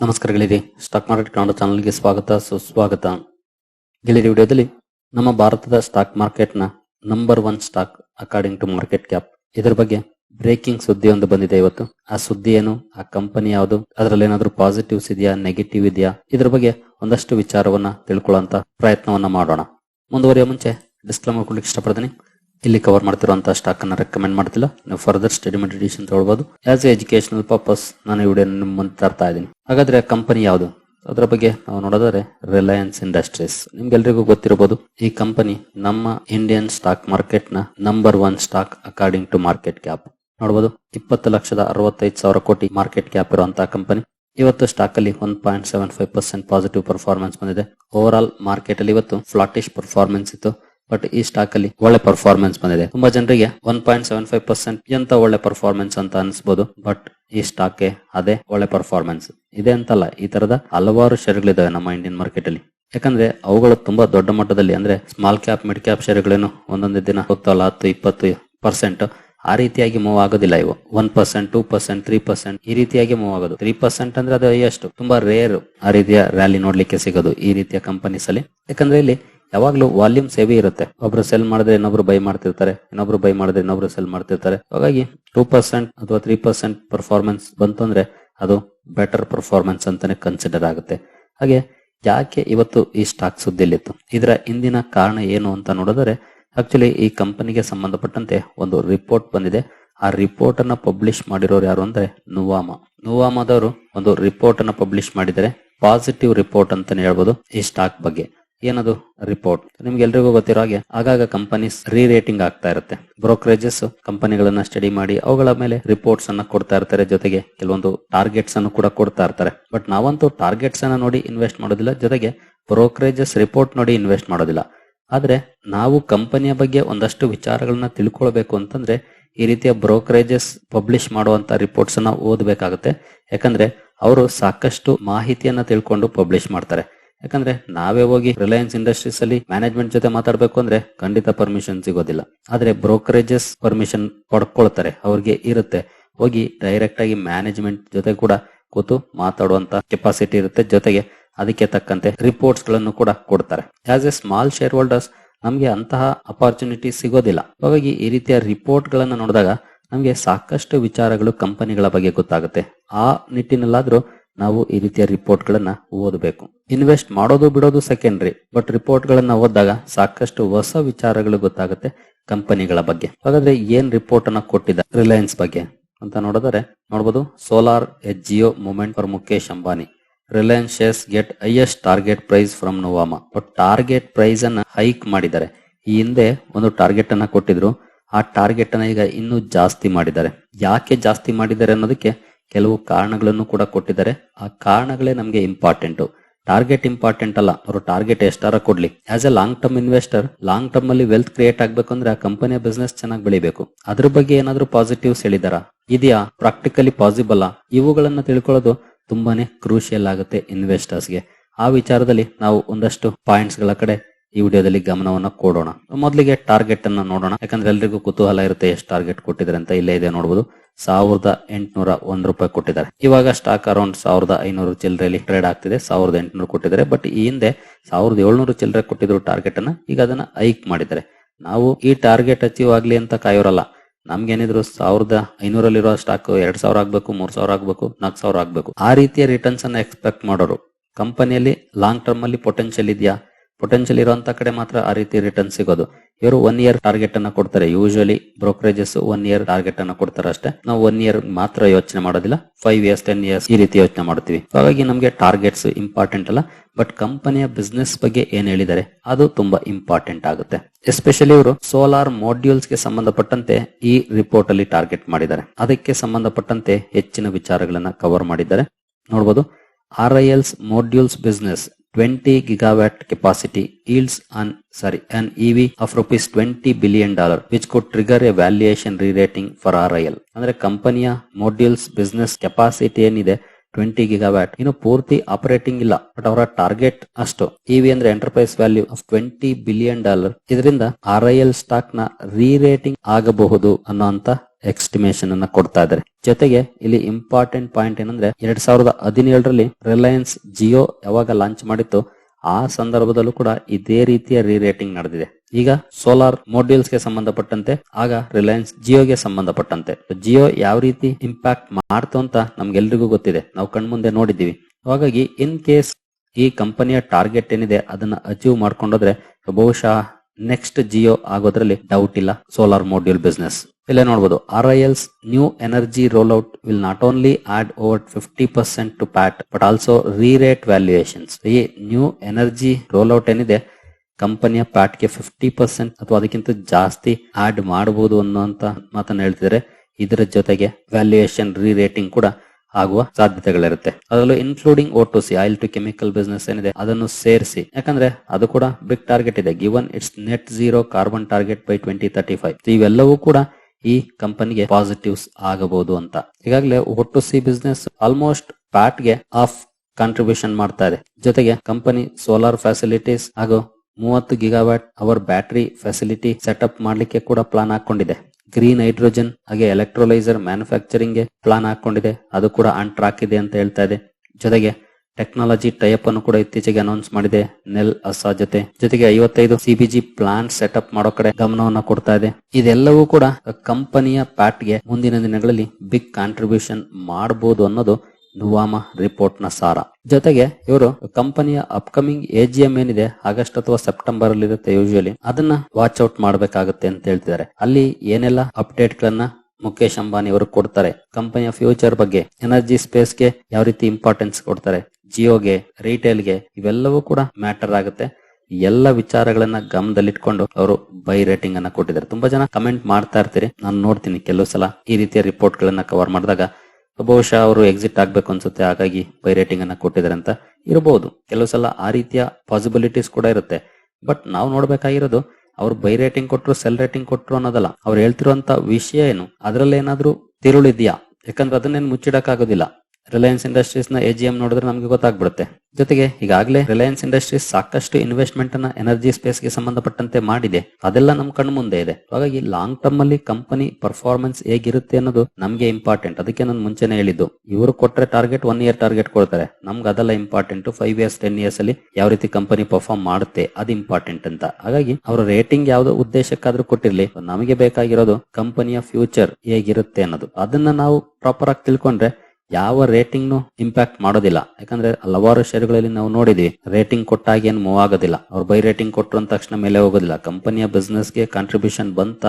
ನಮಸ್ಕಾರ ಗೆಳೆಯರಿ stock market Kannada ಚಾನಲ್ಗೆ ಸ್ವಾಗತ, ಸುಸ್ವಾಗತ. ಗೆಳೆಯರಿ ವಿಡಿಯೋದಲ್ಲಿ ನಮ್ಮ ಭಾರತದ stock ಮಾರ್ಕೆಟ್ನ number one stock according to market cap ಇದರ ಬಗ್ಗೆ ಬ್ರೇಕಿಂಗ್ ಸುದ್ದಿ ಒಂದು ಬಂದಿದೆ ಇವತ್ತು. ಆ ಸುದ್ದಿ ಏನು? ಆ ಕಂಪನಿ ಯಾವುದು? ಅದರಲ್ಲಿ ಏನಾದರೂ ಪಾಸಿಟಿವ್ಸ್ ಇದೆಯಾ? ನೆಗೆಟಿವ್ ಇದೆಯಾ? ಇದರ ಬಗ್ಗೆ ಒಂದಷ್ಟು ವಿಚಾರವನ್ನ ತಿಳ್ಕೊಳ್ಳುವಂತ ಪ್ರಯತ್ನವನ್ನ ಮಾಡೋಣ. ಮುಂದುವರಿಯೋ ಮುಂಚೆ ಡಿಸ್ಕ್ಲೇಮರ್ ಕೊಡ್ಲಿಕ್ಕೆ ಇಷ್ಟಪಡ್ತೀನಿ. ಇಲ್ಲಿ ಕವರ್ ಮಾಡ್ತಿರುವಂತಹ ಸ್ಟಾಕ್ ಅನ್ನ ರೆಕಮೆಂಡ್ ಮಾಡ್ತಿಲ್ಲ. ನೀವು ಫರ್ದರ್ ಸ್ಟಡಿ ಮೆಡಿಟೇಷನ್ ತಗೊಳ್ಬಹುದು ಆಸ್ ಎ ಎಜುಕೇಶನಲ್ ಪರ್ಪಸ್ ನಾನು ಈ ವಿಡಿಯೋ ನಿಮ್ಮ ಮುಂದೆ ತರ್ತಾ ಇದ್ದೀನಿ. ಹಾಗಾದ್ರೆ ಕಂಪನಿ ಯಾವುದು? ಅದರ ಬಗ್ಗೆ ನಾವು ನೋಡೋದಾದ್ರೆ ರಿಲಯನ್ಸ್ ಇಂಡಸ್ಟ್ರೀಸ್ ನಿಮ್ಗೆಲ್ರಿಗೂ ಗೊತ್ತಿರಬಹುದು ಈ ಕಂಪನಿ ನಮ್ಮ Indian stock ಮಾರ್ಕೆಟ್ನ number one stock according to market cap ನೋಡಬಹುದು ಇಪ್ಪತ್ತು ಲಕ್ಷದ ಅರವತ್ತೈದು ಸಾವಿರ ಕೋಟಿ ಮಾರ್ಕೆಟ್ ಕ್ಯಾಪ್ ಇರುವಂತಹ ಕಂಪನಿ ಇವತ್ತು ಸ್ಟಾಕ್ ಅಲ್ಲಿ one point seven five percent positive performance ಬಂದಿದೆ. ಓವರ್ ಆಲ್ ಮಾರ್ಕೆಟ್ ಅಲ್ಲಿ ಇವತ್ತು ಫ್ಲಾಟಿಶ್ ಪರ್ಫಾರ್ಮೆನ್ಸ್ ಇತ್ತು. ಬಟ್ ಈ ಸ್ಟಾಕ್ ಅಲ್ಲಿ ಒಳ್ಳೆ ಪರ್ಫಾರ್ಮೆನ್ಸ್ ಬಂದಿದೆ. ತುಂಬಾ ಜನರಿಗೆ one point seven five percent ಎಂತ ಒಳ್ಳೆ ಪರ್ಫಾರ್ಮೆನ್ಸ್ ಅಂತ ಅನ್ಸ್ಬೋದು. ಬಟ್ ಈ ಸ್ಟಾಕ್ ಅದೇ ಒಳ್ಳೆ ಪರ್ಫಾರ್ಮೆನ್ಸ್ ಇದೆ ಅಂತಲ್ಲ, ಈ ತರದ ಹಲವಾರು ಶೇರ್ಗಳಿದಾವೆ ನಮ್ಮ ಇಂಡಿಯನ್ ಮಾರ್ಕೆಟ್ ಅಲ್ಲಿ. ಯಾಕಂದ್ರೆ ಅವುಗಳು ತುಂಬಾ ದೊಡ್ಡ ಮಟ್ಟದಲ್ಲಿ, ಅಂದ್ರೆ ಸ್ಮಾಲ್ ಕ್ಯಾಪ್ ಮಿಡ್ ಕ್ಯಾಪ್ ಶೇರ್ಗಳೇನು ಒಂದೊಂದು ದಿನ ಹೋಗ್ತಾವಲ್ಲ ಹತ್ತು, ಇಪ್ಪತ್ತು ಪರ್ಸೆಂಟ್ ಆ ರೀತಿಯಾಗಿ ಮೂವ್ ಆಗೋದಿಲ್ಲ ಇವು. One percent two percent three percent ಈ ರೀತಿಯಾಗಿ ಮೂವ್ ಆಗೋದು. ತ್ರೀ ಪರ್ಸೆಂಟ್ ಅಂದ್ರೆ ಅದು ಎಷ್ಟು ತುಂಬಾ ರೇರ್ ಆ ರೀತಿಯ ರ್ಯಾಲಿ ನೋಡ್ಲಿಕ್ಕೆ ಸಿಗೋದು ಈ ರೀತಿಯ ಕಂಪನೀಸ್ ಅಲ್ಲಿ. ಯಾಕಂದ್ರೆ ಇಲ್ಲಿ ಯಾವಾಗ್ಲೂ ವಾಲ್ಯೂಮ್ ಸೇವೆ ಇರುತ್ತೆ. ಒಬ್ರು ಸೆಲ್ ಮಾಡಿದ್ರೆ ಇನ್ನೊಬ್ರು ಬೈ ಮಾಡ್ತಿರ್ತಾರೆ. ಇನ್ನೊಬ್ರು ಬೈ ಮಾಡಿದ್ರೆ ಇನ್ನೊಬ್ರು ಸೆಲ್ ಮಾಡ್ತಿರ್ತಾರೆ. ಹಾಗಾಗಿ ಟೂ ಪರ್ಸೆಂಟ್ ಅಥವಾ ತ್ರೀ ಪರ್ಸೆಂಟ್ ಪರ್ಫಾರ್ಮೆನ್ಸ್ ಬಂತು ಅಂದ್ರೆ ಅದು ಬೆಟರ್ ಪರ್ಫಾರ್ಮೆನ್ಸ್ ಅಂತಾನೆ ಕನ್ಸಿಡರ್ ಆಗುತ್ತೆ. ಹಾಗೆ ಯಾಕೆ ಇವತ್ತು ಈ ಸ್ಟಾಕ್ ಸುದ್ದಿಯಲ್ಲಿತ್ತು? ಇದರ ಹಿಂದಿನ ಕಾರಣ ಏನು ಅಂತ ನೋಡಿದರೆ ಆಕ್ಚುಲಿ ಈ ಕಂಪನಿಗೆ ಸಂಬಂಧಪಟ್ಟಂತೆ ಒಂದು ರಿಪೋರ್ಟ್ ಬಂದಿದೆ. ಆ ರಿಪೋರ್ಟ್ ಅನ್ನ ಪಬ್ಲಿಷ್ ಮಾಡಿರೋರು ಯಾರು ಅಂದ್ರೆ ನುವಾಮ ನುವಾಮದವರು ಒಂದು ರಿಪೋರ್ಟ್ ಅನ್ನ ಪಬ್ಲಿಷ್ ಮಾಡಿದರೆ ಪಾಸಿಟಿವ್ ರಿಪೋರ್ಟ್ ಅಂತಾನೆ ಹೇಳ್ಬೋದು ಈ ಸ್ಟಾಕ್ ಬಗ್ಗೆ. ಏನದು ರಿಪೋರ್ಟ್ ನಿಮ್ಗೆಲ್ರಿಗೂ ಗೊತ್ತಿರೋ ಹಾಗೆ ಆಗಾಗ ಕಂಪನೀಸ್ ರೀ ರೇಟಿಂಗ್ ಆಗ್ತಾ ಇರುತ್ತೆ. ಬ್ರೋಕರೇಜಸ್ ಕಂಪನಿಗಳನ್ನ ಸ್ಟಡಿ ಮಾಡಿ ಅವುಗಳ ಮೇಲೆ ರಿಪೋರ್ಟ್ಸ್ ಅನ್ನ ಕೊಡ್ತಾ ಇರ್ತಾರೆ. ಜೊತೆಗೆ ಕೆಲವೊಂದು ಟಾರ್ಗೆಟ್ಸ್ ಅನ್ನು ಕೂಡ ಕೊಡ್ತಾ ಇರ್ತಾರೆ. ಬಟ್ ನಾವಂತೂ ಟಾರ್ಗೆಟ್ಸ್ ಅನ್ನ ನೋಡಿ ಇನ್ವೆಸ್ಟ್ ಮಾಡೋದಿಲ್ಲ. ಜೊತೆಗೆ ಬ್ರೋಕರೇಜಸ್ ರಿಪೋರ್ಟ್ ನೋಡಿ ಇನ್ವೆಸ್ಟ್ ಮಾಡೋದಿಲ್ಲ. ಆದ್ರೆ ನಾವು ಕಂಪನಿಯ ಬಗ್ಗೆ ಒಂದಷ್ಟು ವಿಚಾರಗಳನ್ನ ತಿಳ್ಕೊಳ್ಬೇಕು ಅಂತಂದ್ರೆ ಈ ರೀತಿಯ ಬ್ರೋಕರೇಜಸ್ ಪಬ್ಲಿಷ್ ಮಾಡುವಂತ ರಿಪೋರ್ಟ್ಸ್ ಅನ್ನ ಓದಬೇಕಾಗುತ್ತೆ. ಯಾಕಂದ್ರೆ ಅವರು ಸಾಕಷ್ಟು ಮಾಹಿತಿಯನ್ನ ತಿಳ್ಕೊಂಡು ಪಬ್ಲಿಷ್ ಮಾಡ್ತಾರೆ. ಯಾಕಂದ್ರೆ ನಾವೇ ಹೋಗಿ ರಿಲಯನ್ಸ್ ಇಂಡಸ್ಟ್ರೀಸ್ ಅಲ್ಲಿ ಮ್ಯಾನೇಜ್ಮೆಂಟ್ ಜೊತೆ ಮಾತಾಡ್ಬೇಕು ಅಂದ್ರೆ ಖಂಡಿತ ಪರ್ಮಿಷನ್ ಸಿಗೋದಿಲ್ಲ. ಆದ್ರೆ ಬ್ರೋಕರೇಜಸ್ ಪರ್ಮಿಷನ್ ಪಡ್ಕೊಳ್ತಾರೆ, ಅವ್ರಿಗೆ ಇರುತ್ತೆ. ಹೋಗಿ ಡೈರೆಕ್ಟ್ ಆಗಿ ಮ್ಯಾನೇಜ್ಮೆಂಟ್ ಜೊತೆ ಕೂಡ ಕೂತು ಮಾತಾಡುವಂತ ಕೆಪಾಸಿಟಿ ಇರುತ್ತೆ, ಜೊತೆಗೆ ಅದಕ್ಕೆ ತಕ್ಕಂತೆ ರಿಪೋರ್ಟ್ಸ್ಗಳನ್ನು ಕೂಡ ಕೊಡ್ತಾರೆ. As a small share holders ನಮ್ಗೆ ಅಂತಹ ಅಪಾರ್ಚುನಿಟಿ ಸಿಗೋದಿಲ್ಲ. ಹಾಗಾಗಿ ಈ ರೀತಿಯ ರಿಪೋರ್ಟ್ ಗಳನ್ನ ನೋಡಿದಾಗ ನಮ್ಗೆ ಸಾಕಷ್ಟು ವಿಚಾರಗಳು ಕಂಪನಿಗಳ ಬಗ್ಗೆ ಗೊತ್ತಾಗುತ್ತೆ. ಆ ನಿಟ್ಟಿನಲ್ಲಾದ್ರೂ ನಾವು ಈ ರೀತಿಯ ರಿಪೋರ್ಟ್ ಗಳನ್ನ ಓದಬೇಕು. ಇನ್ವೆಸ್ಟ್ ಮಾಡೋದು ಬಿಡೋದು ಸೆಕೆಂಡ್ರಿ ಬಟ್ ರಿಪೋರ್ಟ್ ಗಳನ್ನ ಓದಿದಾಗ ಸಾಕಷ್ಟು ಹೊಸ ವಿಚಾರಗಳು ಗೊತ್ತಾಗುತ್ತೆ ಕಂಪನಿಗಳ ಬಗ್ಗೆ. ಹಾಗಾದ್ರೆ ಏನ್ ರಿಪೋರ್ಟ್ ಅನ್ನ ಕೊಟ್ಟಿದ್ದ ರಿಲಯನ್ಸ್ ಬಗ್ಗೆ? ಅಂತ ನೋಡಿದರೆ ನೋಡಬಹುದು solar H Jio moment for Mukesh Ambani. Reliance shares get highest target price from Nuvama but target price ಅನ್ನ ಹೈಕ್ ಮಾಡಿದ್ದಾರೆ. ಈ ಹಿಂದೆ ಒಂದು ಟಾರ್ಗೆಟ್ ಅನ್ನ ಕೊಟ್ಟಿದ್ರು. ಆ ಟಾರ್ಗೆಟ್ ಅನ್ನ ಈಗ ಇನ್ನೂ ಜಾಸ್ತಿ ಮಾಡಿದ್ದಾರೆ. ಯಾಕೆ ಜಾಸ್ತಿ ಮಾಡಿದ್ದಾರೆ ಅನ್ನೋದಕ್ಕೆ ಕೆಲವು ಕಾರಣಗಳನ್ನು ಕೂಡ ಕೊಟ್ಟಿದ್ದಾರೆ. ಆ ಕಾರಣಗಳೇ ನಮಗೆ ಇಂಪಾರ್ಟೆಂಟ್ ಟಾರ್ಗೆಟ್ ಇಂಪಾರ್ಟೆಂಟ್ ಅಲ್ಲ. ಅವರು ಟಾರ್ಗೆಟ್ ಎಷ್ಟಾರ ಕೊಡ್ಲಿ. As a long term investor long term ಅಲ್ಲಿ ವೆಲ್ತ್ ಕ್ರಿಯೇಟ್ ಆಗ್ಬೇಕು ಅಂದ್ರೆ ಆ ಕಂಪನಿಯ ಬಿಸ್ನೆಸ್ ಚೆನ್ನಾಗಿ ಬೆಳಿಬೇಕು. ಅದ್ರ ಬಗ್ಗೆ ಏನಾದ್ರೂ ಪಾಸಿಟಿವ್ಸ್ ಹೇಳಿದಾರ? ಇದೆಯಾ? ಪ್ರಾಕ್ಟಿಕಲಿ ಪಾಸಿಬಲ್ ಇವುಗಳನ್ನ ತಿಳ್ಕೊಳ್ಳೋದು ತುಂಬಾನೇ ಕ್ರೂಷಿಯಲ್ ಆಗುತ್ತೆ ಇನ್ವೆಸ್ಟರ್ಸ್ಗೆ ಆ ವಿಚಾರದಲ್ಲಿ ನಾವು ಒಂದಷ್ಟು ಪಾಯಿಂಟ್ಸ್ಗಳ ಕಡೆ ಈ ವಿಡಿಯೋದಲ್ಲಿ ಗಮನವನ್ನ ಕೊಡೋಣ. ಮೊದಲಿಗೆ ಟಾರ್ಗೆಟ್ ಅನ್ನ ನೋಡೋಣ. ಯಾಕಂದ್ರೆ ಎಲ್ರಿಗೂ ಕುತೂಹಲ ಇರುತ್ತೆ, ಎಷ್ಟು ಟಾರ್ಗೆಟ್ ಕೊಟ್ಟಿದ್ದಾರೆ ಅಂತ ಇಲ್ಲೇ ಇದೆ ನೋಡಬಹುದು ಸಾವಿರದ ಎಂಟುನೂರ ಒಂದ್ ರೂಪಾಯಿ ಕೊಟ್ಟಿದ್ದಾರೆ. ಇವಾಗ ಸ್ಟಾಕ್ ಅರೌಂಡ್ ಸಾವಿರದ ಐನೂರು ಚಿಲ್ಲರೆಯಲ್ಲಿ ಟ್ರೇಡ್ ಆಗ್ತಿದೆ. ಸಾವಿರದ ಎಂಟುನೂರು ಕೊಟ್ಟಿದ್ದಾರೆ. ಬಟ್ ಈ ಹಿಂದೆ ಸಾವಿರದ ಏಳ್ನೂರು ಚಿಲ್ಲರೆ ಕೊಟ್ಟಿದ್ರು ಟಾರ್ಗೆಟ್ ಅನ್ನ. ಈಗ ಅದನ್ನ ಐಕ್ ಮಾಡಿದ್ದಾರೆ. ನಾವು ಈ ಟಾರ್ಗೆಟ್ ಅಚೀವ್ ಆಗ್ಲಿ ಅಂತ ಕಾಯೋರಲ್ಲ. ನಮ್ಗೇನಿದ್ರು ಸಾವಿರದ ಐನೂರಲ್ಲಿರೋ ಸ್ಟಾಕ್ ಎರಡ್ ಸಾವಿರ ಆಗ್ಬೇಕು, ಮೂರ್ ಸಾವಿರ ಆಗ್ಬೇಕು, ನಾಲ್ಕು ಸಾವಿರ ಆಗ್ಬೇಕು. ಆ ರೀತಿಯ ರಿಟರ್ನ್ಸ್ ಅನ್ನ ಎಕ್ಸ್ಪೆಕ್ಟ್ ಮಾಡೋರು. ಕಂಪನಿಯಲ್ಲಿ ಲಾಂಗ್ ಟರ್ಮ್ ಅಲ್ಲಿ ಪೊಟೆನ್ಶಿಯಲ್ ಇದೆಯಾ? ಪೊಟೆನ್ಶಿಯಲ್ ಇರುವಂತ ಕಡೆ ಮಾತ್ರ ಆ ರೀತಿ ರಿಟರ್ನ್ ಸಿಗೋದು. ಇವರು ಒನ್ ಇಯರ್ ಟಾರ್ಗೆಟ್ ಅನ್ನ ಕೊಡ್ತಾರೆ. Usually brokerages one year target ಅನ್ನ ಕೊಡ್ತಾರೆ ಅಷ್ಟೇ. ನಾವು ಒನ್ ಇಯರ್ ಮಾತ್ರ ಯೋಚನೆ ಮಾಡೋದಿಲ್ಲ. ಫೈವ್ ಇಯರ್ಸ್ ಟೆನ್ ಇಯರ್ಸ್ ಈ ರೀತಿ ಯೋಚನೆ ಮಾಡ್ತೀವಿ. ಹಾಗಾಗಿ ನಮಗೆ ಟಾರ್ಗೆಟ್ಸ್ ಇಂಪಾರ್ಟೆಂಟ್ ಅಲ್ಲ. ಬಟ್ ಕಂಪನಿಯ ಬಿಸ್ನೆಸ್ ಬಗ್ಗೆ ಏನ್ ಹೇಳಿದ್ದಾರೆ? ಅದು ತುಂಬಾ ಇಂಪಾರ್ಟೆಂಟ್ ಆಗುತ್ತೆ. ಎಸ್ಪೆಷಲಿ ಇವರು ಸೋಲಾರ್ ಮಾಡ್ಯೂಲ್ಸ್ಗೆ ಸಂಬಂಧಪಟ್ಟಂತೆ ಈ ರಿಪೋರ್ಟ್ ಅಲ್ಲಿ ಟಾರ್ಗೆಟ್ ಮಾಡಿದ್ದಾರೆ. ಅದಕ್ಕೆ ಸಂಬಂಧಪಟ್ಟಂತೆ ಹೆಚ್ಚಿನ ವಿಚಾರಗಳನ್ನ ಕವರ್ ಮಾಡಿದ್ದಾರೆ. ನೋಡಬಹುದು R I L's modules business 20 gigawatt capacity yields an sorry an EV of rupees 20 billion dollar which could trigger a valuation re-rating for RIL ಅಂದ್ರೆ ಕಂಪನಿಯ ಮಾಡ್ಯೂಲ್ಸ್ ಬಿಸ್ನೆಸ್ ಕೆಪಾಸಿಟಿ ಏನಿದೆ ಟ್ವೆಂಟಿ ಗಿಗಾವ್ಯಾಟ್ ಇನ್ನು ಪೂರ್ತಿ ಆಪರೇಟಿಂಗ್ ಇಲ್ಲ but ಅವರ target ಅಷ್ಟು. EV ಅಂದ್ರೆ enterprise value of twenty billion dollar ಇದರಿಂದ ಆರ್ ಐ ಎಲ್ ಸ್ಟಾಕ್ನ ರೀರೇಟಿಂಗ್ ಆಗಬಹುದು ಅನ್ನೋಂತ ಎಕ್ಸ್ಟಿಮೇಷನ್ ಅನ್ನ ಕೊಡ್ತಾ ಇದ್ದಾರೆ. ಜೊತೆಗೆ ಇಲ್ಲಿ ಇಂಪಾರ್ಟೆಂಟ್ ಪಾಯಿಂಟ್ ಏನಂದ್ರೆ ಎರಡ್ ಸಾವಿರದ ಹದಿನೇಳರಲ್ಲಿ ರಿಲಯನ್ಸ್ ಜಿಯೋ ಯಾವಾಗ ಲಾಂಚ್ ಮಾಡಿತ್ತು ಆ ಸಂದರ್ಭದಲ್ಲೂ ಕೂಡ ಇದೇ ರೀತಿಯ ರೀರೇಟಿಂಗ್ ನಡೆದಿದೆ. ಈಗ ಸೋಲಾರ್ ಮಾಡ್ಯೂಲ್ಸ್ಗೆ ಸಂಬಂಧಪಟ್ಟಂತೆ, ಆಗ ರಿಲಯನ್ಸ್ ಜಿಯೋಗೆ ಸಂಬಂಧಪಟ್ಟಂತೆ. ಜಿಯೋ ಯಾವ ರೀತಿ ಇಂಪ್ಯಾಕ್ಟ್ ಮಾಡ್ತು ಅಂತ ನಮ್ಗೆಲ್ರಿಗೂ ಗೊತ್ತಿದೆ. ನಾವು ಕಣ್ಮುಂದೆ ನೋಡಿದ್ದೀವಿ. ಹಾಗಾಗಿ ಇನ್ ಕೇಸ್ ಈ ಕಂಪನಿಯ ಟಾರ್ಗೆಟ್ ಏನಿದೆ, ಅದನ್ನ ಅಚೀವ್ ಮಾಡ್ಕೊಂಡೋದ್ರೆ ಬಹುಶಃ ನೆಕ್ಸ್ಟ್ ಜಿಯೋ ಆಗೋದ್ರಲ್ಲಿ ಡೌಟ್ ಇಲ್ಲ. ಸೋಲಾರ್ ಮಾಡ್ಯೂಲ್ ಬಿಸ್ನೆಸ್ ಇಲ್ಲೇ ನೋಡಬಹುದು R I L's new energy roll out will not only add over fifty percent to PAT but also rerate valuations ಈ ನ್ಯೂ ಎನರ್ಜಿ ರೋಲ್ ಔಟ್ ಏನಿದೆ ಕಂಪನಿಯ ಪ್ಯಾಟ್ಗೆ ಫಿಫ್ಟಿ ಪರ್ಸೆಂಟ್ ಅಥವಾ ಅದಕ್ಕಿಂತ ಜಾಸ್ತಿ ಆಡ್ ಮಾಡಬಹುದು ಅನ್ನುವಂತ ಮಾತನ್ನ ಹೇಳ್ತಿದ್ರೆ. ಇದರ ಜೊತೆಗೆ ವ್ಯಾಲ್ಯೂಯೇಷನ್ ರೀ ರೇಟಿಂಗ್ ಕೂಡ ಆಗುವ ಸಾಧ್ಯತೆಗಳಿರುತ್ತೆ. ಅದರಲ್ಲೂ including O to C oil to chemical business ಏನಿದೆ, ಅದನ್ನು ಸೇರಿಸಿ. ಯಾಕಂದ್ರೆ ಅದು ಕೂಡ ಬಿಗ್ ಟಾರ್ಗೆಟ್ ಇದೆ. Given it's net zero carbon target by twenty thirty five ಇವೆಲ್ಲವೂ ಕೂಡ ಈ ಕಂಪನಿಗೆ ಪಾಸಿಟಿವ್ಸ್ ಆಗಬಹುದು ಅಂತ. ಈಗಾಗಲೇ ಒಟ್ಟು ಸಿ ಬಿಸ್ನೆಸ್ ಆಲ್ಮೋಸ್ಟ್ ಪ್ಯಾಟ್ಗೆ ಆಫ್ ಕಾಂಟ್ರಿಬ್ಯೂಷನ್ ಮಾಡ್ತಾ ಇದೆ. ಜೊತೆಗೆ ಕಂಪನಿ ಸೋಲಾರ್ ಫೆಸಿಲಿಟೀಸ್ ಹಾಗೂ ಮೂವತ್ತು gigawatt hour battery facility setup ಮಾಡಲಿಕ್ಕೆ ಕೂಡ ಪ್ಲಾನ್ ಹಾಕೊಂಡಿದೆ ಗ್ರೀನ್ ಹೈಡ್ರೋಜನ್ ಹಾಗೆ ಎಲೆಕ್ಟ್ರೋಲೈಸರ್ ಮ್ಯಾನುಫ್ಯಾಕ್ಚರಿಂಗ್ಗೆ ಪ್ಲಾನ್ ಹಾಕೊಂಡಿದೆ ಅದು ಕೂಡ ಆನ್ ಟ್ರಾಕ್ ಇದೆ ಅಂತ ಹೇಳ್ತಾ ಇದೆ. ಜೊತೆಗೆ ಟೆಕ್ನಾಲಜಿ ಟೈಪ್ ಅನ್ನು ಕೂಡ ಇತ್ತೀಚೆಗೆ ಅನೌನ್ಸ್ ಮಾಡಿದೆ ನೆಲ್ ಅಸಾ ಜೊತೆ. ಜೊತೆಗೆ ಐವತ್ತೈದು ಸಿಬಿಜಿ ಪ್ಲಾಂಟ್ ಸೆಟಪ್ ಮಾಡೋ ಕಡೆ ಗಮನವನ್ನು ಕೊಡ್ತಾ ಇದೆ. ಇದೆಲ್ಲವೂ ಕೂಡ ಕಂಪನಿಯ ಪ್ಯಾಟ್ಗೆ ಮುಂದಿನ ದಿನಗಳಲ್ಲಿ ಬಿಗ್ ಕಾಂಟ್ರಿಬ್ಯೂಷನ್ ಮಾಡಬಹುದು ಅನ್ನೋದು ನುವಾಮ ರಿಪೋರ್ಟ್ನ ಸಾರ. ಜೊತೆಗೆ ಇವರು ಕಂಪನಿಯ ಅಪ್ಕಮಿಂಗ್ ಎಜಿಎಂ ಏನಿದೆ, ಆಗಸ್ಟ್ ಅಥವಾ ಸೆಪ್ಟೆಂಬರ್ ಅಲ್ಲಿ ಇರುತ್ತೆ ಯೂಶಲಿ ಅದನ್ನ ವಾಚ್ ಔಟ್ ಮಾಡಬೇಕಾಗುತ್ತೆ ಅಂತ ಹೇಳ್ತಿದ್ದಾರೆ. ಅಲ್ಲಿ ಏನೆಲ್ಲ ಅಪ್ಡೇಟ್ ಗಳನ್ನ ಮುಖೇಶ್ ಅಂಬಾನಿ ಅವರು ಕೊಡ್ತಾರೆ, ಕಂಪನಿಯ ಫ್ಯೂಚರ್ ಬಗ್ಗೆ, ಎನರ್ಜಿ ಸ್ಪೇಸ್ಗೆ ಯಾವ ರೀತಿ ಇಂಪಾರ್ಟೆನ್ಸ್ ಕೊಡ್ತಾರೆ, ಜಿಯೋಗೆ ಗೆ ಇವೆಲ್ಲವೂ ಕೂಡ ಮ್ಯಾಟರ್ ಆಗುತ್ತೆ. ಎಲ್ಲ ವಿಚಾರಗಳನ್ನ ಗಮನದಲ್ಲಿಟ್ಕೊಂಡು ಅವರು ಬೈ ರೇಟಿಂಗ್ ಅನ್ನ ಕೊಟ್ಟಿದ್ದಾರೆ. ತುಂಬಾ ಜನ ಕಮೆಂಟ್ ಮಾಡ್ತಾ ಇರ್ತೀರಿ, ನಾನು ನೋಡ್ತೀನಿ ಕೆಲವು ಸಲ ಈ ರೀತಿಯ ರಿಪೋರ್ಟ್ ಗಳನ್ನ ಕವರ್ ಮಾಡಿದಾಗ. ಬಹುಶಃ ಅವರು ಎಕ್ಸಿಟ್ ಆಗ್ಬೇಕು ಅನ್ಸುತ್ತೆ, ಹಾಗಾಗಿ ಬೈ ರೇಟಿಂಗ್ ಅನ್ನ ಕೊಟ್ಟಿದ್ದಾರೆ ಅಂತ ಇರಬಹುದು ಕೆಲವು ಸಲ ಆ ರೀತಿಯ ಪಾಸಿಬಿಲಿಟೀಸ್ ಕೂಡ ಇರುತ್ತೆ. ಬಟ್ ನಾವು ನೋಡ್ಬೇಕಾಗಿರೋದು, ಅವ್ರು ಬೈ ರೇಟಿಂಗ್ ಕೊಟ್ಟರು ಸೆಲ್ ರೇಟಿಂಗ್ ಕೊಟ್ಟರು ಅನ್ನೋದಲ್ಲ. ಅವ್ರು ಹೇಳ್ತಿರುವಂತ ವಿಷಯ ಏನು? ಅದ್ರಲ್ಲಿ ಏನಾದ್ರೂ ತಿರುಳಿದ್ಯಾ? ಯಾಕಂದ್ರೆ ಅದನ್ನೇನು ಮುಚ್ಚಿಡಕ್ ಆಗೋದಿಲ್ಲ ರಿಲಯನ್ಸ್ ಇಂಡಸ್ಟ್ರೀಸ್ನ ಎಜಿಎಂ ನೋಡಿದ್ರೆ ನಮಗೆ ಗೊತ್ತಾಗ್ಬಿಡುತ್ತೆ. ಜೊತೆಗೆ ಈಗಾಗಲೇ ರಿಲಯನ್ಸ್ ಇಂಡಸ್ಟ್ರೀಸ್ ಸಾಕಷ್ಟು ಇನ್ವೆಸ್ಟ್ಮೆಂಟ್ ಅನ್ನ ಎನರ್ಜಿ ಸ್ಪೇಸ್ಗೆ ಸಂಬಂಧಪಟ್ಟಂತೆ ಮಾಡಿದೆ. ಅದೆಲ್ಲ ನಮ್ ಕಣ್ಣು ಮುಂದೆ ಇದೆ. ಹಾಗಾಗಿ ಲಾಂಗ್ ಟರ್ಮ್ ಅಲ್ಲಿ ಕಂಪನಿ ಪರ್ಫಾರ್ಮೆನ್ಸ್ ಹೇಗಿರುತ್ತೆ ಅನ್ನೋದು ನಮಗೆ ಇಂಪಾರ್ಟೆಂಟ್ ಅದಕ್ಕೆ ನಾನು ಮುಂಚೆನೆ ಹೇಳಿದ್ದು. ಇವರು ಕೊಟ್ಟರೆ ಟಾರ್ಗೆಟ್ ಒನ್ ಇಯರ್ ಟಾರ್ಗೆಟ್ ಕೊಡ್ತಾರೆ. ನಮ್ಗೆ ಅದೆಲ್ಲ important five years ten years ಅಲ್ಲಿ ಯಾವ ರೀತಿ ಕಂಪನಿ ಪರ್ಫಾರ್ಮ್ ಮಾಡುತ್ತೆ ಅದು ಇಂಪಾರ್ಟೆಂಟ್ ಅಂತ. ಹಾಗಾಗಿ ಅವರ ರೇಟಿಂಗ್ ಯಾವುದೋ ಉದ್ದೇಶಕ್ಕಾದ್ರೂ ಕೊಟ್ಟಿರ್ಲಿ. ನಮಗೆ ಬೇಕಾಗಿರೋದು ಕಂಪನಿಯ ಫ್ಯೂಚರ್ ಹೇಗಿರುತ್ತೆ ಅನ್ನೋದು. ಅದನ್ನ ನಾವು ಪ್ರಾಪರ್ ಆಗಿ ತಿಳ್ಕೊಂಡ್ರೆ ಯಾವ ರೇಟಿಂಗ್ ನು ಇಂಪ್ಯಾಕ್ಟ್ ಮಾಡೋದಿಲ್ಲ. ಯಾಕಂದ್ರೆ ಹಲವಾರು ಷೇರುಗಳಲ್ಲಿ ನಾವು ನೋಡಿದ್ವಿ ರೇಟಿಂಗ್ ಕೊಟ್ಟಾಗ ಏನು ಮೂವ್ ಆಗೋದಿಲ್ಲ. ಅವ್ರು ಬೈ ರೇಟಿಂಗ್ ಕೊಟ್ಟರು ಅಂದ ತಕ್ಷಣ ಮೇಲೆ ಹೋಗೋದಿಲ್ಲ. ಕಂಪನಿಯ ಬಿಸ್ನೆಸ್ಗೆ ಕಾಂಟ್ರಿಬ್ಯೂಷನ್ ಬಂತ,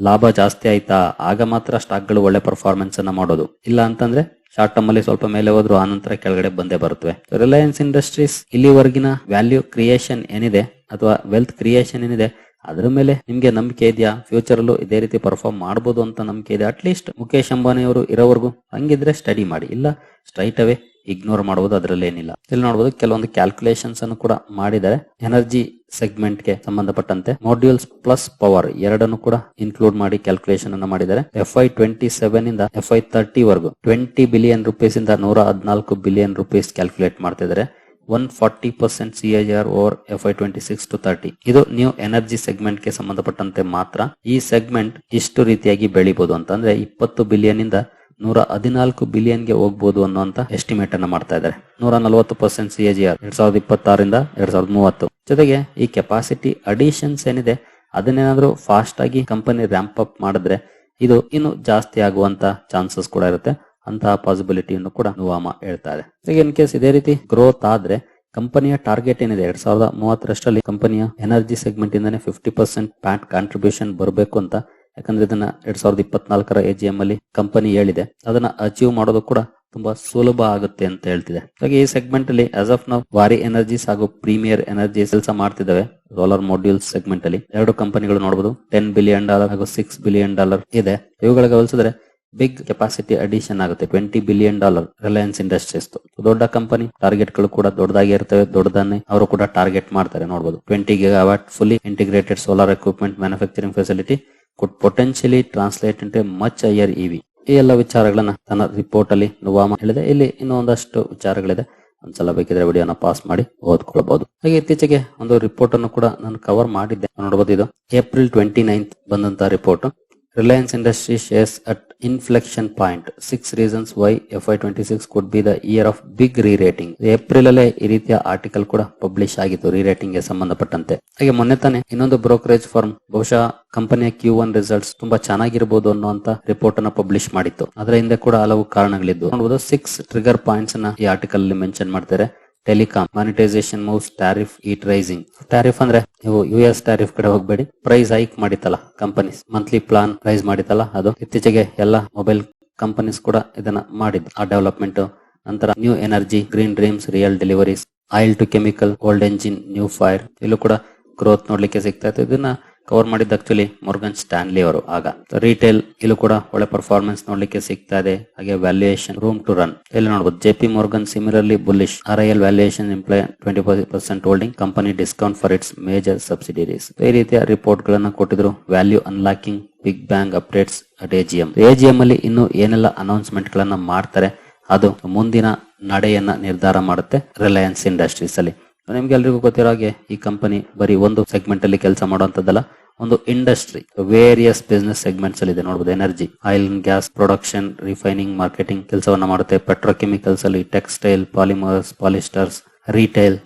ಲಾಭ ಜಾಸ್ತಿ ಆಯ್ತಾ, ಆಗ ಮಾತ್ರ ಸ್ಟಾಕ್ಗಳು ಒಳ್ಳೆ ಪರ್ಫಾರ್ಮೆನ್ಸ್ ಅನ್ನ ಮಾಡೋದು. ಇಲ್ಲ ಅಂತಂದ್ರೆ ಶಾರ್ಟ್ ಟರ್ಮ್ ಅಲ್ಲಿ ಸ್ವಲ್ಪ ಮೇಲೆ ಹೋದ್ರು ಆನಂತರ ಕೆಳಗಡೆ ಬಂದೇ ಬರುತ್ತವೆ ರಿಲಯನ್ಸ್ ಇಂಡಸ್ಟ್ರೀಸ್ ಇಲ್ಲಿವರೆಗಿನ ವ್ಯಾಲ್ಯೂ ಕ್ರಿಯೇಷನ್ ಏನಿದೆ, ಅಥವಾ ವೆಲ್ತ್ ಕ್ರಿಯೇಷನ್ ಏನಿದೆ ಅದ್ರ ಮೇಲೆ ನಿಮ್ಗೆ ನಂಬಿಕೆ ಇದೆಯಾ? ಫ್ಯೂಚರ್ ಅಲ್ಲೂ ಇದೇ ರೀತಿ ಪರ್ಫಾರ್ಮ್ ಮಾಡಬಹುದು ಅಂತ ನಂಬಿಕೆ ಇದೆ. ಅಟ್ಲೀಸ್ಟ್ ಮುಖೇಶ್ ಅಂಬಾನಿ ಅವರು ಇರೋವರೆಗೂ ಹಂಗಿದ್ರೆ ಸ್ಟಡಿ ಮಾಡಿ. ಇಲ್ಲ ಸ್ಟ್ರೈಟ್ ಅವೇ ಇಗ್ನೋರ್ ಮಾಡಬಹುದು ಅದರಲ್ಲಿ ಏನಿಲ್ಲ ಇಲ್ಲಿ ನೋಡಬಹುದು ಕೆಲವೊಂದು ಕ್ಯಾಲ್ಕುಲೇಷನ್ಸ್ ಅನ್ನು ಕೂಡ ಮಾಡಿದ್ದಾರೆ. ಎನರ್ಜಿ ಸೆಗ್ಮೆಂಟ್ಗೆ ಸಂಬಂಧಪಟ್ಟಂತೆ ಮಾಡ್ಯೂಲ್ಸ್ ಪ್ಲಸ್ ಪವರ್ ಎರಡನ್ನು ಕೂಡ ಇನ್ಕ್ಲೂಡ್ ಮಾಡಿ ಕ್ಯಾಲ್ಕುಲೇಷನ್ ಅನ್ನು ಮಾಡಿದ್ದಾರೆ. ಎಫ್ ಐ ಟ್ವೆಂಟಿ ಸೆವೆನ್ ಇಂದ ಎಫ್ ಐ ತರ್ಟಿ ವರೆಗೂ ಟ್ವೆಂಟಿ ಬಿಲಿಯನ್ ರುಪೀಸ್ ಇಂದ ನೂರ ಹದಿನಾಲ್ಕು ಬಿಲಿಯನ್ ರುಪೀಸ್ ಕ್ಯಾಲ್ಕುಲೇಟ್ ಮಾಡ್ತಿದ್ದಾರೆ. One forty percent C over F Y twenty six to thirty ಇದು ನ್ಯೂ ಎನರ್ಜಿ ಸೆಗ್ಮೆಂಟ್ಗೆ ಸಂಬಂಧಪಟ್ಟಂತೆ ಮಾತ್ರ ಈ ಸೆಗ್ಮೆಂಟ್ ಇಷ್ಟು ರೀತಿಯಾಗಿ ಬೆಳಿಬಹುದು ಅಂತಂದ್ರೆ ಇಪ್ಪತ್ತು ಬಿಲಿಯನ್ ಇಂದ ನೂರ ಹದಿನಾಲ್ಕು ಬಿಲಿಯನ್ಗೆ ಹೋಗ್ಬಹುದು ಅನ್ನುವಂತ ಎಸ್ಟಿಮೇಟ್ ಅನ್ನ ಮಾಡ್ತಾ ಇದ್ದಾರೆ. ನೂರ ನಲವತ್ತು ಪರ್ಸೆಂಟ್ ಸಿ ಆರ್ ಎರಡ್ ಸಾವಿರದ ಇಪ್ಪತ್ತಾರರಿಂದ ಎರಡ್ ಸಾವಿರದ ಮೂವತ್ತು. ಜೊತೆಗೆ ಈ ಕೆಪಾಸಿಟಿ ಅಡಿಷನ್ಸ್ ಏನಿದೆ, ಅದನ್ನೇನಾದ್ರೂ ಫಾಸ್ಟ್ ಆಗಿ ಕಂಪನಿ ರ್ಯಾಂಪ್ ಅಪ್ ಮಾಡಿದ್ರೆ ಇದು ಇನ್ನು ಜಾಸ್ತಿ ಆಗುವಂತ ಚಾನ್ಸಸ್ ಕೂಡ ಇರುತ್ತೆ. ಅಂತಹ ಪಾಸಿಬಿಲಿಟಿಯನ್ನು ಕೂಡ ನುವಾಮ ಹೇಳ್ತಾ ಇದೆ ಇನ್ ಕೇಸ್ ಇದೇ ರೀತಿ ಗ್ರೋತ್ ಆದ್ರೆ ಕಂಪನಿಯ ಟಾರ್ಗೆಟ್ ಏನಿದೆ? ಎರಡ್ ಸಾವಿರದ ಮೂವತ್ತರಷ್ಟರಲ್ಲಿ ಕಂಪನಿಯ ಎನರ್ಜಿ ಸೆಗ್ಮೆಂಟ್ ಇಂದಾನೆ ಫಿಫ್ಟಿ ಪರ್ಸೆಂಟ್ ಪ್ಯಾಟ್ ಕಾಂಟ್ರಿಬ್ಯೂಷನ್ ಬರಬೇಕು ಅಂತ. ಯಾಕಂದ್ರೆ ಇದನ್ನ ಎರಡ್ ಸಾವಿರದ ಇಪ್ಪತ್ನಾಲ್ಕರ ಎ ಜಿ ಎಂ ಅಲ್ಲಿ ಕಂಪನಿ ಹೇಳಿದೆ. ಅದನ್ನ ಅಚೀವ್ ಮಾಡೋದು ಕೂಡ ತುಂಬಾ ಸುಲಭ ಆಗುತ್ತೆ ಅಂತ ಹೇಳ್ತಿದೆ. ಹಾಗೆ ಈ ಸೆಗ್ಮೆಂಟ್ ಅಲ್ಲಿ ಆಸ್ ಆಫ್ ನಾವು ವಾರಿ ಎನರ್ಜೀಸ್ ಹಾಗೂ ಪ್ರೀಮಿಯರ್ ಎನರ್ಜಿ ಕೆಲಸ ಮಾಡ್ತಿದ್ದಾವೆ. ಸೋಲಾರ್ ಮಾಡ್ಯೂಲ್ಸ್ ಸೆಗ್ಮೆಂಟ್ ಅಲ್ಲಿ. ಎರಡು ಕಂಪನಿಗಳು ನೋಡಬಹುದು ಟೆನ್ ಬಿಲಿಯನ್ ಡಾಲರ್ ಹಾಗೂ ಸಿಕ್ಸ್ ಬಿಲಿಯನ್ ಡಾಲರ್ ಇದೆ. ಇವುಗಳಿಗೆ ಹೋಲಿಸಿದ್ರೆ ಬಿಗ್ ಕೆಪಾಸಿಟಿ ಅಡಿಷನ್ ಆಗುತ್ತೆ. Twenty billion dollar Reliance Industries ದೊಡ್ಡ ಕಂಪನಿ ಟಾರ್ಗೆಟ್ಗಳು ಕೂಡ ದೊಡ್ಡದಾಗಿ ಇರ್ತವೆ ದೊಡ್ಡದನ್ನೇ ಅವರು ಕೂಡ ಟಾರ್ಗೆಟ್ ಮಾಡ್ತಾರೆ ನೋಡಬಹುದು twenty gigawatt fully integrated solar equipment manufacturing facility could potentially translate into much higher EV. ಈ ಎಲ್ಲ ವಿಚಾರಗಳನ್ನ ತನ್ನ ರಿಪೋರ್ಟ್ ಅಲ್ಲಿ ನುವಾಮ ಹೇಳಿದೆ. ಇಲ್ಲಿ ಇನ್ನೂ ಒಂದಷ್ಟು ವಿಚಾರಗಳಿದೆ. ಒಂದ್ಸಲ ಬೇಕಿದ್ರೆ ವಿಡಿಯೋನ ಪಾಸ್ ಮಾಡಿ ಓದ್ಕೊಳ್ಬಹುದು ಹಾಗೆ ಇತ್ತೀಚೆಗೆ ಒಂದು ರಿಪೋರ್ಟ್ ಅನ್ನು ಕೂಡ ನಾನು ಕವರ್ ಮಾಡಿದ್ದೆ. ನೋಡಬಹುದು ಇದು ಏಪ್ರಿಲ್ ಟ್ವೆಂಟಿ ನೈನ್ತ್ ಬಂದಂತ report Reliance Industry shares at inflection point six reasons why F Y twenty six could be the year of big ರೀ ಏಪ್ರಿಲ್ ಅಲ್ಲೇ ಈ ರೀತಿಯ ಆರ್ಟಿಕಲ್ ಕೂಡ ಪಬ್ಲಿಷ್ ಆಗಿತ್ತು ರೀರೇಟಿಂಗ್ಗೆ ಸಂಬಂಧಪಟ್ಟಂತೆ. ಹಾಗೆ ಮೊನ್ನೆ ತಾನೆ ಇನ್ನೊಂದು ಬ್ರೋಕರೇಜ್ ಫರ್ಮ್ ಬಹುಶಃ ಕಂಪನಿಯ ಕ್ಯೂ ಒನ್ ರಿಸಲ್ಟ್ಸ್ ತುಂಬಾ ಚೆನ್ನಾಗಿರಬಹುದು ಅನ್ನುವಂತ ರಿಪೋರ್ಟ್ ಅನ್ನ ಪಬ್ಲಿಷ್ ಮಾಡಿತ್ತು. ಅದರ ಹಿಂದೆ ಕೂಡ ಹಲವು ಕಾರಣಗಳಿದ್ದು ನೋಡಬಹುದು ಸಿಕ್ಸ್ ಟ್ರಿಗರ್ ಪಾಯಿಂಟ್ಸ್ ಅನ್ನ ಈ ಆರ್ಟಿಕಲ್ ಮೆನ್ಷನ್ ಮಾಡ್ತಾರೆ. Telecom monetisation moves tariff it rising tariff ಅಂದ್ರೆ ನೀವು ಯು ಎಸ್ ಟಾರಿಫ್ ಕಡೆ ಹೋಗ್ಬೇಡಿ. ಪ್ರೈಸ್ ಹೈಕ್ ಮಾಡಿತ್ತಲ್ಲ ಕಂಪನೀಸ್ ಮಂತ್ಲಿ ಪ್ಲಾನ್ ಪ್ರೈಸ್ ಮಾಡಿತ್ತಲ್ಲ ಅದು. ಇತ್ತೀಚೆಗೆ ಎಲ್ಲ ಮೊಬೈಲ್ ಕಂಪನೀಸ್ ಕೂಡ ಇದನ್ನ ಮಾಡಿದ್ದು. ಆ ಡೆವಲಪ್ಮೆಂಟ್ ನಂತರ new energy green dreams real deliveries oil to chemical old engine new fire ಇಲ್ಲೂ ಕೂಡ ಗ್ರೋತ್ ನೋಡ್ಲಿಕ್ಕೆ ಸಿಗ್ತಾ ಇತ್ತು. ಇದನ್ನ ಕವರ್ ಮಾಡಿದ್ದು ಆಕ್ಚುಲಿ ಮೊರ್ಗನ್ ಸ್ಟ್ಯಾನ್ಲಿ ಅವರು. ಆಗ ರಿಟೇಲ್ ಇಲ್ಲೂ ಕೂಡ ಒಳ್ಳೆ ಪರ್ಫಾರ್ಮೆನ್ಸ್ ನೋಡ್ಲಿಕ್ಕೆ ಸಿಗ್ತಾ ಇದೆ. ಹಾಗೆ ವ್ಯಾಲ್ಯೂಯೇಷನ್ ರೂಮ್ ಟು ರನ್ ಇಲ್ಲಿ ನೋಡಬಹುದು J P Morgan similarly bullish R I L valuation imply twenty percent holding company discount for its major subsidies ಈ ರೀತಿಯ ರಿಪೋರ್ಟ್ ಗಳನ್ನ ಕೊಟ್ಟಿದ್ರು value unlocking big bang updates at AGM AGM ಅಲ್ಲಿ ಇನ್ನು ಏನೆಲ್ಲ announcement ಗಳನ್ನ ಮಾಡ್ತಾರೆ, ಅದು ಮುಂದಿನ ನಡೆಯನ್ನ ನಿರ್ಧಾರ ಮಾಡುತ್ತೆ ರಿಲಯನ್ಸ್ ಇಂಡಸ್ಟ್ರೀಸ್ ಅಲ್ಲಿ. ನಿಮ್ಗೆ ಎಲ್ರಿಗೂ ಗೊತ್ತಿರೋ ಹಾಗೆ ಈ ಕಂಪನಿ ಬರೀ ಒಂದು ಸೆಗ್ಮೆಂಟ್ ಅಲ್ಲಿ ಕೆಲಸ ಮಾಡುವಂತದ್ದಲ್ಲ ಒಂದು ಇಂಡಸ್ಟ್ರಿ ವೇರಿಯಸ್ ಬಿಸ್ನೆಸ್ ಸೆಗ್ಮೆಂಟ್ಸ್ ಅಲ್ಲಿ ಇದೆ. ನೋಡಬಹುದು energy oil and gas production refining marketing ಕೆಲಸವನ್ನ ಮಾಡುತ್ತೆ. ಪೆಟ್ರೋಕೆಮಿಕಲ್ಸ್ ಅಲ್ಲಿ textile polymers polyesters retail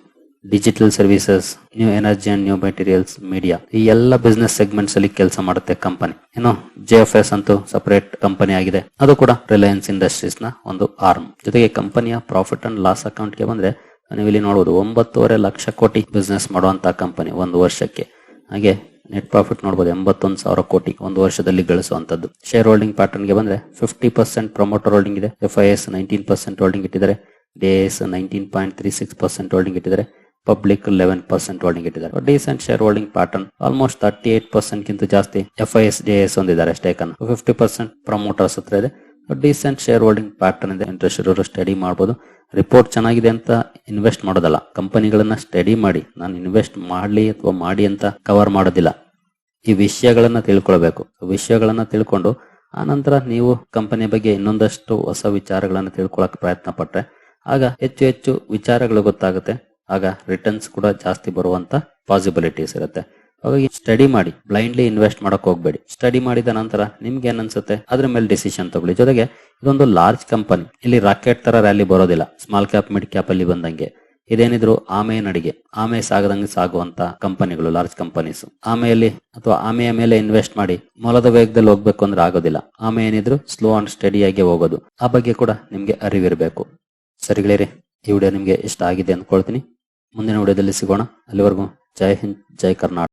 digital services new energy and new materials media ಈ ಎಲ್ಲ ಬಿಸ್ನೆಸ್ ಸೆಗ್ಮೆಂಟ್ಸ್ ಅಲ್ಲಿ ಕೆಲಸ ಮಾಡುತ್ತೆ ಕಂಪನಿ ಏನು ಜೆ ಎಫ್ ಎಸ್ ಅಂತೂ ಸಪರೇಟ್ ಕಂಪನಿ ಆಗಿದೆ. ಅದು ಕೂಡ ರಿಲಯನ್ಸ್ ಇಂಡಸ್ಟ್ರೀಸ್ನ ಒಂದು ಆರ್ಮ್ ಜೊತೆಗೆ ಕಂಪನಿಯ ಪ್ರಾಫಿಟ್ ಅಂಡ್ ಲಾಸ್ ಅಕೌಂಟ್ಗೆ ಬಂದ್ರೆ ನೀವು ಇಲ್ಲಿ ನೋಡಬಹುದು ಒಂಬತ್ತುವರೆ ಲಕ್ಷ ಕೋಟಿ ಬಿಸ್ನೆಸ್ ಮಾಡುವಂತ ಕಂಪನಿ ಒಂದು ವರ್ಷಕ್ಕೆ. ಹಾಗೆ ನೆಟ್ ಪ್ರಾಫಿಟ್ ನೋಡಬಹುದು ಎಂಬತ್ತೊಂದು ಸಾವಿರ ಕೋಟಿ ಒಂದು ವರ್ಷದಲ್ಲಿ ಗಳಿಸುವಂತದ್ದು. ಶೇರ್ ಹೋಲ್ಡಿಂಗ್ ಪ್ಯಾಟರ್ನ್ಗೆ ಬಂದ್ರೆ ಫಿಫ್ಟಿ ಪರ್ಸೆಂಟ್ ಪ್ರಮೋಟರ್ ಹೋಲ್ಡಿಂಗ್ ಇದೆ F I S nineteen percent holding ಇಟ್ಟಿದ್ದಾರೆ D S nineteen point three six percent holding ಇಟ್ಟಿದ್ದಾರೆ ಪಬ್ಲಿಕ್ ಲೆವೆನ್ ಪರ್ಸೆಂಟ್ ಹೋಲ್ಡಿಂಗ್ ಇಟ್ಟಿದ್ದಾರೆ. Decent share holding pattern almost thirty eight percent ಗಿಂತ ಜಾಸ್ತಿ F I S D S ಹೊಂದಿದ್ದಾರೆ stake ಅನ್ನು fifty percent promoters ಹತ್ರ ಇದೆ. Decent share holding pattern ಇದೆ. Interest ಇರೋರು ಸ್ಟಡಿ ಮಾಡ್ಬೋದು. ರಿಪೋರ್ಟ್ ಚೆನ್ನಾಗಿದೆ ಅಂತ ಇನ್ವೆಸ್ಟ್ ಮಾಡೋದಲ್ಲ. ಕಂಪನಿಗಳನ್ನ ಸ್ಟಡಿ ಮಾಡಿ. ನಾನು ಇನ್ವೆಸ್ಟ್ ಮಾಡಲಿ ಅಥವಾ ಮಾಡಿ ಅಂತ ಕವರ್ ಮಾಡೋದಿಲ್ಲ. ಈ ವಿಷಯಗಳನ್ನ ತಿಳ್ಕೊಳ್ಬೇಕು. ವಿಷಯಗಳನ್ನ ತಿಳ್ಕೊಂಡು ಆನಂತರ ನೀವು ಕಂಪನಿ ಬಗ್ಗೆ ಇನ್ನೊಂದಷ್ಟು ಹೊಸ ವಿಚಾರಗಳನ್ನ ತಿಳ್ಕೊಳಕ್ ಪ್ರಯತ್ನ ಪಟ್ರೆ ಆಗ ಹೆಚ್ಚು ಹೆಚ್ಚು ವಿಚಾರಗಳು ಗೊತ್ತಾಗುತ್ತೆ. ಆಗ ರಿಟರ್ನ್ಸ್ ಕೂಡ ಜಾಸ್ತಿ ಬರುವಂತ ಪಾಸಿಬಿಲಿಟೀಸ್ ಇರುತ್ತೆ. ಹಾಗಾಗಿ ಸ್ಟಡಿ ಮಾಡಿ ಬ್ಲೈಂಡ್ಲಿ ಇನ್ವೆಸ್ಟ್ ಮಾಡಕ್ ಹೋಗ್ಬೇಡಿ. ಸ್ಟಡಿ ಮಾಡಿದ ನಂತರ ನಿಮ್ಗೆ ಏನ್ ಅನ್ಸುತ್ತೆ? ಅದ್ರ ಮೇಲೆ ಡಿಸಿಷನ್ ತಗೊಳ್ಳಿ. ಜೊತೆಗೆ ಇದೊಂದು ಲಾರ್ಜ್ ಕಂಪನಿ ಇಲ್ಲಿ ರಾಕೆಟ್ ತರ ರ್ಯಾಲಿ ಬರೋದಿಲ್ಲ. ಸ್ಮಾಲ್ ಕ್ಯಾಪ್ ಮಿಡ್ ಕ್ಯಾಪ್ ಅಲ್ಲಿ ಬಂದಂಗೆ. ಇದೇನಿದ್ರು ಆಮೆ ನಡಿಗೆ. ಆಮೆ ಸಾಗದಂಗೆ ಸಾಗುವಂತ ಕಂಪನಿಗಳು ಲಾರ್ಜ್ ಕಂಪನೀಸ್ ಆಮೆಯಲ್ಲಿ ಅಥವಾ ಆಮೆಯ ಮೇಲೆ ಇನ್ವೆಸ್ಟ್ ಮಾಡಿ ಮೊಲದ ವೇಗದಲ್ಲಿ ಹೋಗ್ಬೇಕು ಅಂದ್ರೆ ಆಗೋದಿಲ್ಲ. ಆಮೆ ಏನಿದ್ರು ಸ್ಲೋ ಅಂಡ್ ಸ್ಟಡಿ ಆಗಿ ಹೋಗೋದು. ಆ ಬಗ್ಗೆ ಕೂಡ ನಿಮ್ಗೆ ಅರಿವಿರಬೇಕು. ಸರಿಗಳಿರಿ ಈ ವಿಡಿಯೋ ನಿಮ್ಗೆ ಇಷ್ಟ ಆಗಿದೆ ಅಂದ್ಕೊಳ್ತೀನಿ. ಮುಂದಿನ ವಿಡಿಯೋದಲ್ಲಿ ಸಿಗೋಣ. ಅಲ್ಲಿವರೆಗೂ ಜೈ ಹಿಂದ್, ಜೈ ಕರ್ನಾಟಕ.